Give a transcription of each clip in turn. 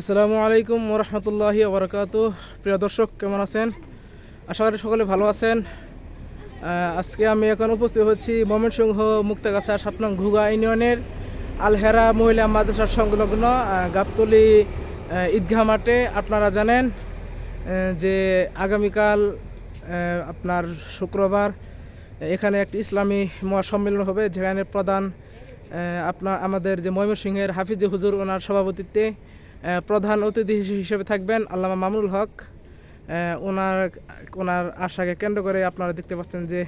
আসসালামু আলাইকুম ওরহমতুল্লাহি ওবরাকাত। প্রিয় দর্শক, কেমন আছেন? আশা করি সকলে ভালো আছেন। আজকে আমি এখন উপস্থিত হচ্ছি ময়মনসিংহ মুক্তাগাছা সাত নং ঘুগা ইউনিয়নের আলহেরা মহিলা মাদ্রাসার সংলগ্ন গাবতলি ঈদগাহ মাঠে। আপনারা জানেন যে আগামীকাল আপনার শুক্রবার, এখানে একটি ইসলামী মহাসম্মেলন হবে, যেখানে প্রধান আপনার, আমাদের যে ময়মনসিংহের হাফিজ হুজুর, ওনার সভাপতিত্বে প্রধান অতিথি হিসেবে থাকবেন আল্লামা মামুনুল হক। ওনার ওনার আশাকে কেন্দ্র করে আপনারা দেখতে পাচ্ছেন যে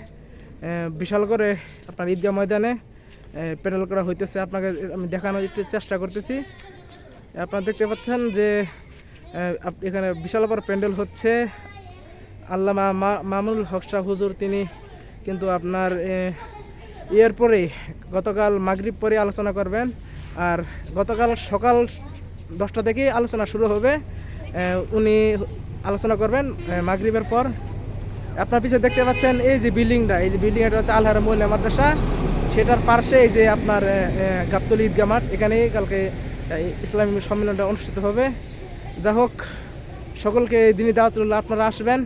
বিশাল করে আপনার ঈদগাহ ময়দানে প্যানেল করা হইতেছে। আপনাকে আমি দেখানোর একটু চেষ্টা করতেছি। আপনারা দেখতে পাচ্ছেন যে এখানে বিশাল বড় প্যান্ডেল হচ্ছে। আল্লামা মা- মামুনুল হক শাহ হুজুর, তিনি কিন্তু আপনার ইয়ের পরে গতকাল মাগরিব পরে আলোচনা করবেন। আর গতকাল সকাল দশটা থেকেই আলোচনা শুরু হবে। উনি আলোচনা করবেন মাগরিবের পর। আপনার পিছিয়ে দেখতে পাচ্ছেন এই যে বিল্ডিংটা এই যে বিল্ডিং এটা হচ্ছে আলহারা মহিলা মাদ্রাসা। সেটার পার্শ্বে এই যে আপনার আহ, ঈদগা মাঠ এখানেই কালকে ইসলামী সম্মেলনটা অনুষ্ঠিত হবে। যা হোক সকলকে দিনই দাওয়াতুল্লাহ আপনারা আসবেন।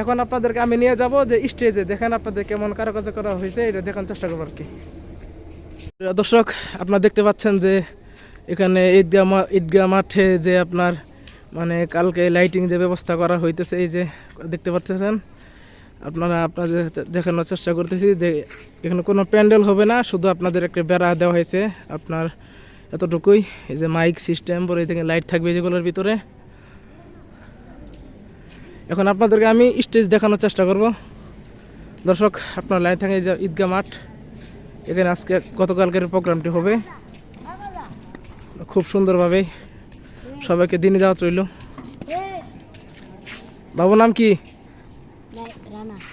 এখন আপনাদেরকে আমি নিয়ে যাব যে স্টেজে। দেখেন আপনাদের কেমন কারুকাজ করা হয়েছে এটা দেখার চেষ্টা করব আর কি। দর্শক আপনারা দেখতে পাচ্ছেন যে এখানে ঈদগাহ মা- ঈদগাহ মাঠে যে আপনার মানে কালকে লাইটিং যে ব্যবস্থা করা হইতেছে, এই যে দেখতে পাচ্ছেন? আপনারা আপনাদের দেখানোর চেষ্টা করতেছি যে এখানে কোনো প্যান্ডেল হবে না, শুধু আপনাদের একটা বেড়া দেওয়া হয়েছে আপনার এতটুকুই। এই যে মাইক সিস্টেম পরে থেকে লাইট থাকবে যেগুলোর ভিতরে। এখন আপনাদেরকে আমি স্টেজ দেখানোর চেষ্টা করব। দর্শক, আপনার লাইন থাকে এই যে ঈদগাহ মাঠ, এখানে আজকে গতকালকের প্রোগ্রামটি হবে। খুব সুন্দরভাবে সবাইকে দিনে যাওয়া রইল। বাবু, নাম কি?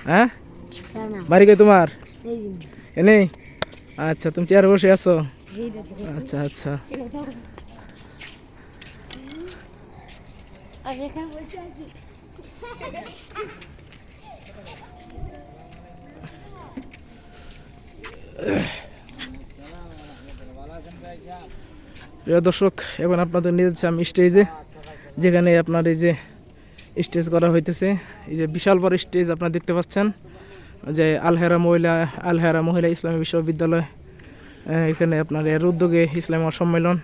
হ্যাঁ? বাড়ি কই তোমার? এনে? আচ্ছা তুমি চেয়ারে বসে আছো? আচ্ছা আচ্ছা। আর এখানে বলছে আছি প্রিয় দর্শক, এখন আপনাদের নিয়ে যাচ্ছি আমি স্টেজে যেখানে আপনার এই যে স্টেজ করা হইতেছে, এই যে বিশাল বড় স্টেজ আপনারা দেখতে পাচ্ছেন, যে আলহেরা মহিলা আলহেরা মহিলা ইসলামী বিশ্ববিদ্যালয় এখানে আপনার এর উদ্যোগে ইসলামী সম্মেলন।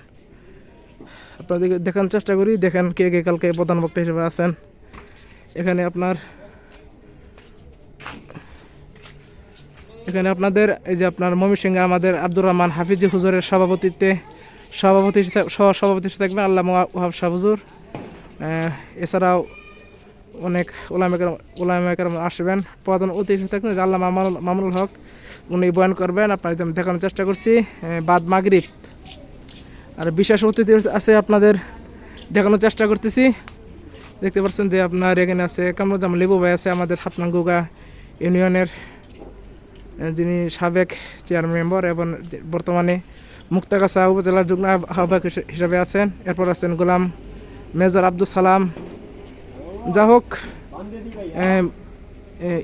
আপনাদেরকে দেখানোর চেষ্টা করি, দেখেন কে কে কালকে প্রধান বক্তা হিসেবে আছেন। এখানে আপনার, এখানে আপনাদের, এই যে আপনার ময়মনসিংহে আমাদের আব্দুর রহমান হাফিজি হুজুরের সভাপতিত্বে সভাপতি সভাপতি থাকবেন আল্লাহ ওহাব শাহ হুজুর আহ, এছাড়াও অনেক ওলামেকার ওলামেকার আসবেন। প্রধান অতিথি থাকবেন আল্লাহ মামুল মামুনুল হক উনি বয়ান করবেন। আপনার দেখানোর চেষ্টা করছি। বাদ মাগরিব। আর বিশেষ অতিথি আছে আপনাদের দেখানোর চেষ্টা করতেছি। দেখতে পাচ্ছেন যে আপনার এখানে আছে কামরুজ্জামান লেবু ভাই আছে আমাদের সাতনাঙ্গুগা ইউনিয়নের যিনি সাবেক চেয়ারম্যান মেম্বার এবং বর্তমানে মুক্তাগাছা উপজেলার যুগ্ম আহ্বায়ক হিসাবে আছেন। এরপর আছেন গোলাম মেজর আব্দুল সালাম। যা হোক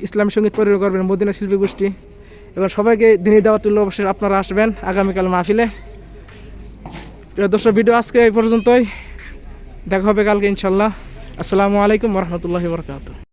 ইসলামী সংগীত পরিবেশ করবেন মদিনা শিল্পী গোষ্ঠী। এবার সবাইকে দিনী দাওয়াতুল্লাহ অবশ্যই আপনারা আসবেন আগামীকাল মাহফিলে। দর্শক, ভিডিও আজকে এই পর্যন্তই। দেখা হবে কালকে ইনশাল্লাহ আসসালামু আলাইকুম রহমতুল্লাহি বরকাত